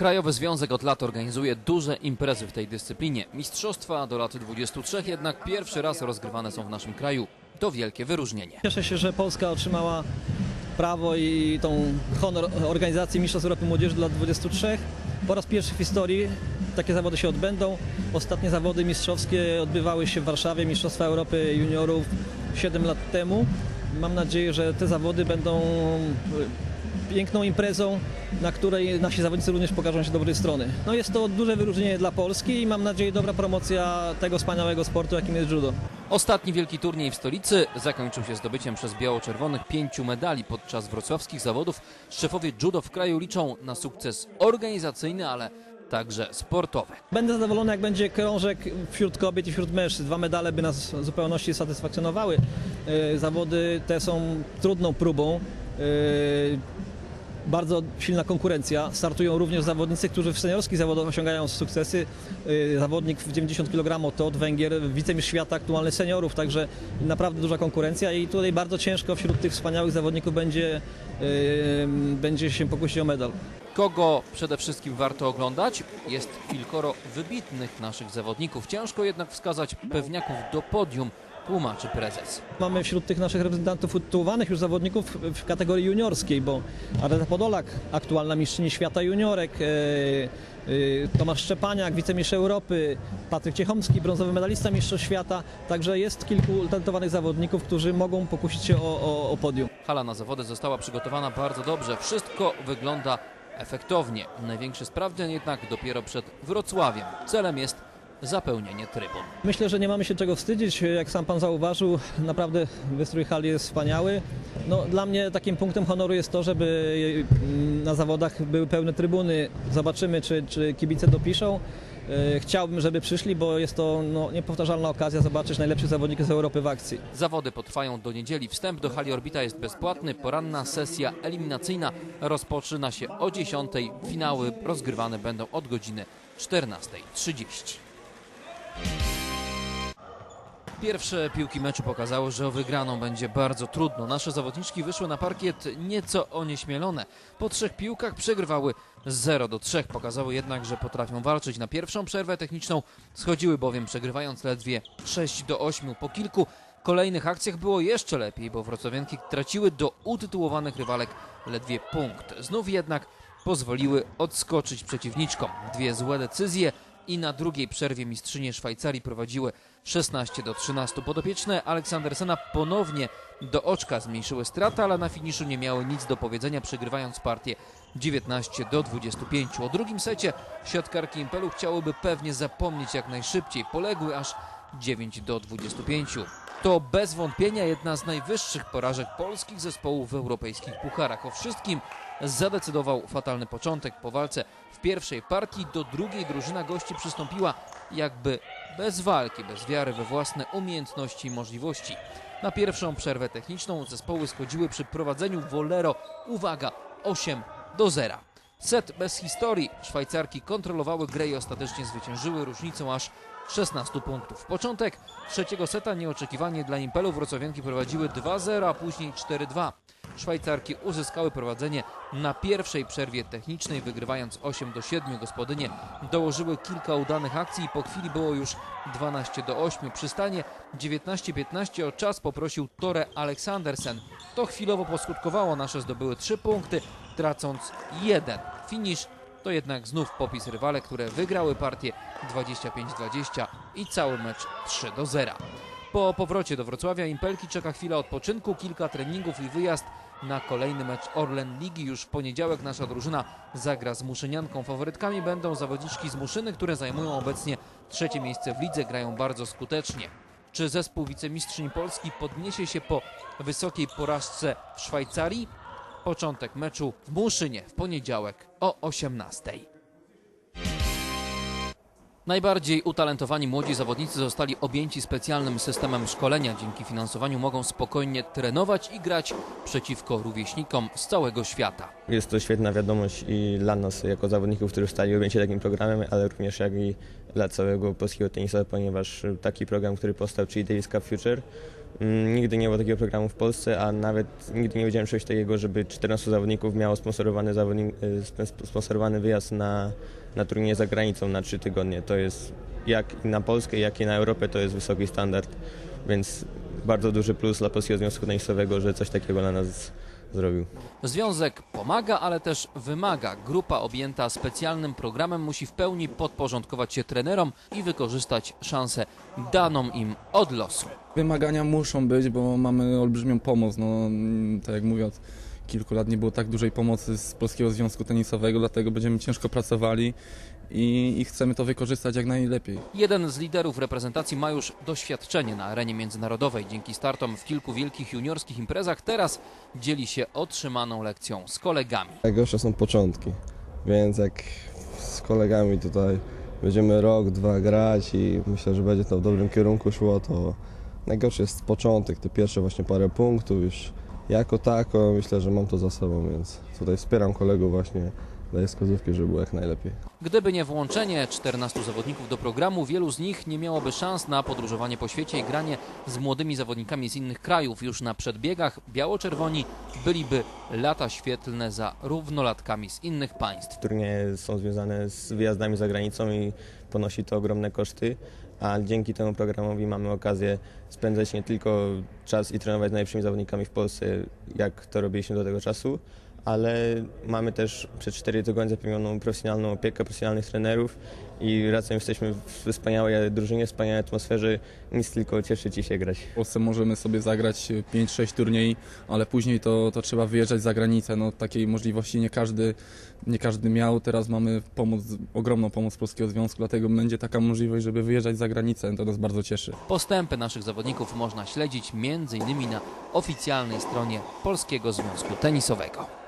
Krajowy Związek od lat organizuje duże imprezy w tej dyscyplinie. Mistrzostwa do lat 23 jednak pierwszy raz rozgrywane są w naszym kraju. To wielkie wyróżnienie. Cieszę się, że Polska otrzymała prawo i tą honor organizacji Mistrzostw Europy Młodzieży dla lat 23. Po raz pierwszy w historii takie zawody się odbędą. Ostatnie zawody mistrzowskie odbywały się w Warszawie, Mistrzostwa Europy Juniorów 7 lat temu. Mam nadzieję, że te zawody będą piękną imprezą, na której nasi zawodnicy również pokażą się dobrej strony. No jest to duże wyróżnienie dla Polski i mam nadzieję dobra promocja tego wspaniałego sportu, jakim jest judo. Ostatni wielki turniej w stolicy zakończył się zdobyciem przez biało-czerwonych pięciu medali podczas wrocławskich zawodów. Szefowie judo w kraju liczą na sukces organizacyjny, ale także sportowy. Będę zadowolony, jak będzie krążek wśród kobiet i wśród mężczyzn. Dwa medale by nas w zupełności satysfakcjonowały. E, Zawody te są trudną próbą. Bardzo silna konkurencja. Startują również zawodnicy, którzy w seniorskich zawodach osiągają sukcesy. E, Zawodnik w 90 kg to od Węgier, wicemistrz świata aktualny seniorów, także naprawdę duża konkurencja i tutaj bardzo ciężko wśród tych wspaniałych zawodników będzie, e, będzie się pokusić o medal. Kogo przede wszystkim warto oglądać? Jest kilkoro wybitnych naszych zawodników. Ciężko jednak wskazać pewniaków do podium, tłumaczy prezes. Mamy wśród tych naszych reprezentantów utytułowanych już zawodników w kategorii juniorskiej, bo Areta Podolak, aktualna mistrzyni świata juniorek, e, e, Tomasz Szczepaniak, wicemistrz Europy, Patryk Ciechomski, brązowy medalista mistrzostw świata. Także jest kilku utalentowanych zawodników, którzy mogą pokusić się o, o, o podium. Hala na zawody została przygotowana bardzo dobrze. Wszystko wygląda efektownie. Największy sprawdzian jednak dopiero przed Wrocławiem. Celem jest zapełnienie trybun. Myślę, że nie mamy się czego wstydzić. Jak sam pan zauważył, naprawdę wystrój hali jest wspaniały. No, dla mnie takim punktem honoru jest to, żeby mm, na zawodach były pełne trybuny. Zobaczymy, czy, czy kibice dopiszą. E, Chciałbym, żeby przyszli, bo jest to no, niepowtarzalna okazja zobaczyć najlepszych zawodników z Europy w akcji. Zawody potrwają do niedzieli. Wstęp do hali Orbita jest bezpłatny. Poranna sesja eliminacyjna rozpoczyna się o 10. Finały rozgrywane będą od godziny 14.30. Pierwsze piłki meczu pokazały, że o wygraną będzie bardzo trudno. Nasze zawodniczki wyszły na parkiet nieco onieśmielone. Po trzech piłkach przegrywały 0 do 3. Pokazały jednak, że potrafią walczyć. Na pierwszą przerwę techniczną schodziły bowiem przegrywając ledwie 6 do 8. Po kilku kolejnych akcjach było jeszcze lepiej, bo wrocławianki traciły do utytułowanych rywalek ledwie punkt. Znów jednak pozwoliły odskoczyć przeciwniczkom. Dwie złe decyzje i na drugiej przerwie mistrzynie Szwajcarii prowadziły 16 do 13. Podopieczne Aleksandersena ponownie do oczka zmniejszyły straty, ale na finiszu nie miały nic do powiedzenia, przegrywając partię 19 do 25. O drugim secie siatkarki Impelu chciałyby pewnie zapomnieć jak najszybciej. Poległy aż 9 do 25. To bez wątpienia jedna z najwyższych porażek polskich zespołów w europejskich pucharach. O wszystkim zadecydował fatalny początek po walce w pierwszej partii. Do drugiej drużyna gości przystąpiła jakby bez walki, bez wiary we własne umiejętności i możliwości. Na pierwszą przerwę techniczną zespoły schodziły przy prowadzeniu Wolero, uwaga, 8 do 0. Set bez historii. Szwajcarki kontrolowały grę i ostatecznie zwyciężyły różnicą aż 16 punktów. Początek trzeciego seta nieoczekiwanie dla Impelu wrocławianki prowadziły 2-0, a później 4-2. Szwajcarki uzyskały prowadzenie na pierwszej przerwie technicznej, wygrywając 8 do 7. Gospodynie dołożyły kilka udanych akcji i po chwili było już 12 do 8. Przy stanie 19-15 o czas poprosił Tore Aleksandersen. To chwilowo poskutkowało, nasze zdobyły 3 punkty, tracąc jeden. Finisz to jednak znów popis rywale, które wygrały partię 25-20 i cały mecz 3 do 0. Po powrocie do Wrocławia Impelki czeka chwila odpoczynku, kilka treningów i wyjazd na kolejny mecz Orlen Ligi. Już w poniedziałek nasza drużyna zagra z Muszynianką. Faworytkami będą zawodniczki z Muszyny, które zajmują obecnie trzecie miejsce w lidze, grają bardzo skutecznie. Czy zespół wicemistrzyń Polski podniesie się po wysokiej porażce w Szwajcarii? Początek meczu w Muszynie w poniedziałek o 18. Najbardziej utalentowani młodzi zawodnicy zostali objęci specjalnym systemem szkolenia. Dzięki finansowaniu mogą spokojnie trenować i grać przeciwko rówieśnikom z całego świata. Jest to świetna wiadomość i dla nas jako zawodników, którzy zostali objęci takim programem, ale również jak i dla całego polskiego tenisa, ponieważ taki program, który powstał, czyli Davis Cup Future, Nigdy nie było takiego programu w Polsce, a nawet nigdy nie wiedziałem czegoś takiego, żeby 14 zawodników miało sponsorowany, zawodnik, e, sp- sponsorowany wyjazd na, na turnieje za granicą na 3 tygodnie. To jest jak na Polskę, jak i na Europę, to jest wysoki standard, więc bardzo duży plus dla Polskiego Związku Tenisowego, że coś takiego dla nas zrobił. Związek pomaga, ale też wymaga. Grupa objęta specjalnym programem musi w pełni podporządkować się trenerom i wykorzystać szansę daną im od losu. Wymagania muszą być, bo mamy olbrzymią pomoc. No, tak jak mówię, od kilku lat nie było tak dużej pomocy z Polskiego Związku Tenisowego, dlatego będziemy ciężko pracowali i, i chcemy to wykorzystać jak najlepiej. Jeden z liderów reprezentacji ma już doświadczenie na arenie międzynarodowej. Dzięki startom w kilku wielkich juniorskich imprezach teraz dzieli się otrzymaną lekcją z kolegami. Najgorsze są początki, więc jak z kolegami tutaj będziemy rok, dwa grać i myślę, że będzie to w dobrym kierunku szło, to najgorszy jest początek, te pierwsze właśnie parę punktów już jako tako, myślę, że mam to za sobą, więc tutaj wspieram kolegów właśnie, daję wskazówki, żeby było jak najlepiej. Gdyby nie włączenie 14 zawodników do programu, wielu z nich nie miałoby szans na podróżowanie po świecie i granie z młodymi zawodnikami z innych krajów. Już na przedbiegach biało-czerwoni byliby lata świetlne za równolatkami z innych państw. Turnieje są związane z wyjazdami za granicą i ponosi to ogromne koszty, a dzięki temu programowi mamy okazję spędzać nie tylko czas i trenować z najlepszymi zawodnikami w Polsce, jak to robiliśmy do tego czasu, ale mamy też przez 4 tygodnie zapewnioną profesjonalną opiekę, profesjonalnych trenerów i razem jesteśmy w wspaniałej drużynie, wspaniałej atmosferze, nic tylko cieszyć i się grać. W Polsce możemy sobie zagrać 5-6 turniej, ale później to, to trzeba wyjeżdżać za granicę. No, takiej możliwości nie każdy, nie każdy miał. Teraz mamy pomoc, ogromną pomoc Polskiego Związku, dlatego będzie taka możliwość, żeby wyjeżdżać za granicę. To nas bardzo cieszy. Postępy naszych zawodników można śledzić m.in. na oficjalnej stronie Polskiego Związku Tenisowego.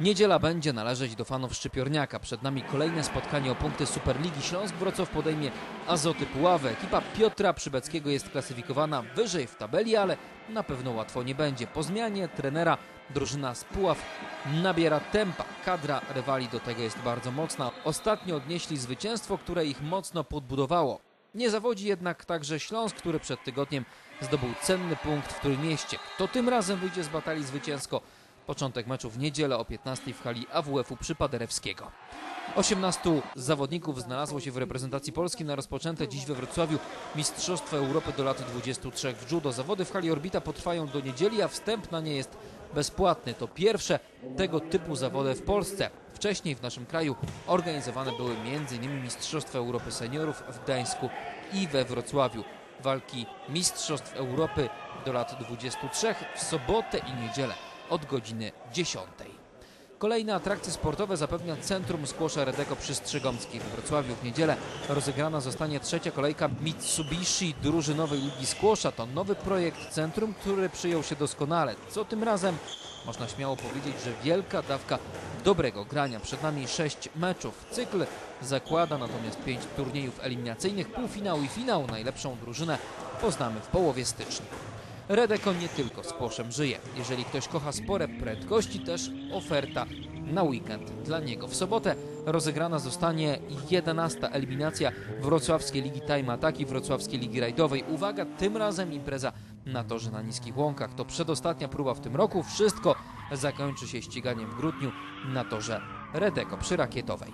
Niedziela będzie należeć do fanów Szczypiorniaka. Przed nami kolejne spotkanie o punkty Superligi. Śląsk Wrocław podejmie Azoty Puławę. Ekipa Piotra Przybeckiego jest klasyfikowana wyżej w tabeli, ale na pewno łatwo nie będzie. Po zmianie trenera drużyna z Puław nabiera tempa. Kadra rywali do tego jest bardzo mocna. Ostatnio odnieśli zwycięstwo, które ich mocno podbudowało. Nie zawodzi jednak także Śląsk, który przed tygodniem zdobył cenny punkt w Trójmieście. Kto tym razem wyjdzie z batalii zwycięsko? Początek meczu w niedzielę o 15 w hali AWF-u przy Paderewskiego. 18 zawodników znalazło się w reprezentacji Polski na rozpoczęte dziś we Wrocławiu Mistrzostwa Europy do lat 23 w judo. Zawody w hali Orbita potrwają do niedzieli, a wstęp na nie jest bezpłatny. To pierwsze tego typu zawody w Polsce. Wcześniej w naszym kraju organizowane były m.in. Mistrzostwa Europy Seniorów w Gdańsku i we Wrocławiu. Walki Mistrzostw Europy do lat 23 w sobotę i niedzielę od godziny 10. Kolejne atrakcje sportowe zapewnia Centrum Skłosza Redeko przy Strzygomskiej. We Wrocławiu w niedzielę rozegrana zostanie trzecia kolejka Mitsubishi drużynowej Ligi Skłosza. To nowy projekt centrum, który przyjął się doskonale. Co tym razem? Można śmiało powiedzieć, że wielka dawka dobrego grania. Przed nami sześć meczów. Cykl zakłada natomiast pięć turniejów eliminacyjnych, półfinał i finał. Najlepszą drużynę poznamy w połowie stycznia. Redeko nie tylko z poszem żyje. Jeżeli ktoś kocha spore prędkości, też oferta na weekend dla niego. W sobotę rozegrana zostanie 11. eliminacja Wrocławskiej Ligi Time Ataki, Wrocławskiej Ligi Rajdowej. Uwaga, tym razem impreza na torze na niskich łąkach. To przedostatnia próba w tym roku. Wszystko zakończy się ściganiem w grudniu na torze Redeko przy Rakietowej.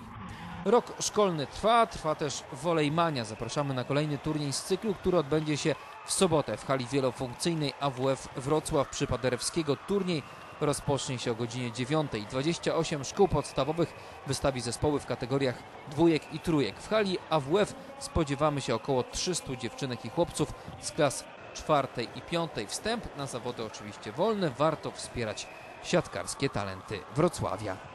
Rok szkolny trwa, trwa też Wolejmania. Zapraszamy na kolejny turniej z cyklu, który odbędzie się w sobotę w hali wielofunkcyjnej AWF Wrocław przy Paderewskiego. Turniej rozpocznie się o godzinie 9. 28 szkół podstawowych wystawi zespoły w kategoriach dwójek i trójek. W hali AWF spodziewamy się około 300 dziewczynek i chłopców z klas czwartej i piątej. Wstęp na zawody oczywiście wolny. Warto wspierać siatkarskie talenty Wrocławia.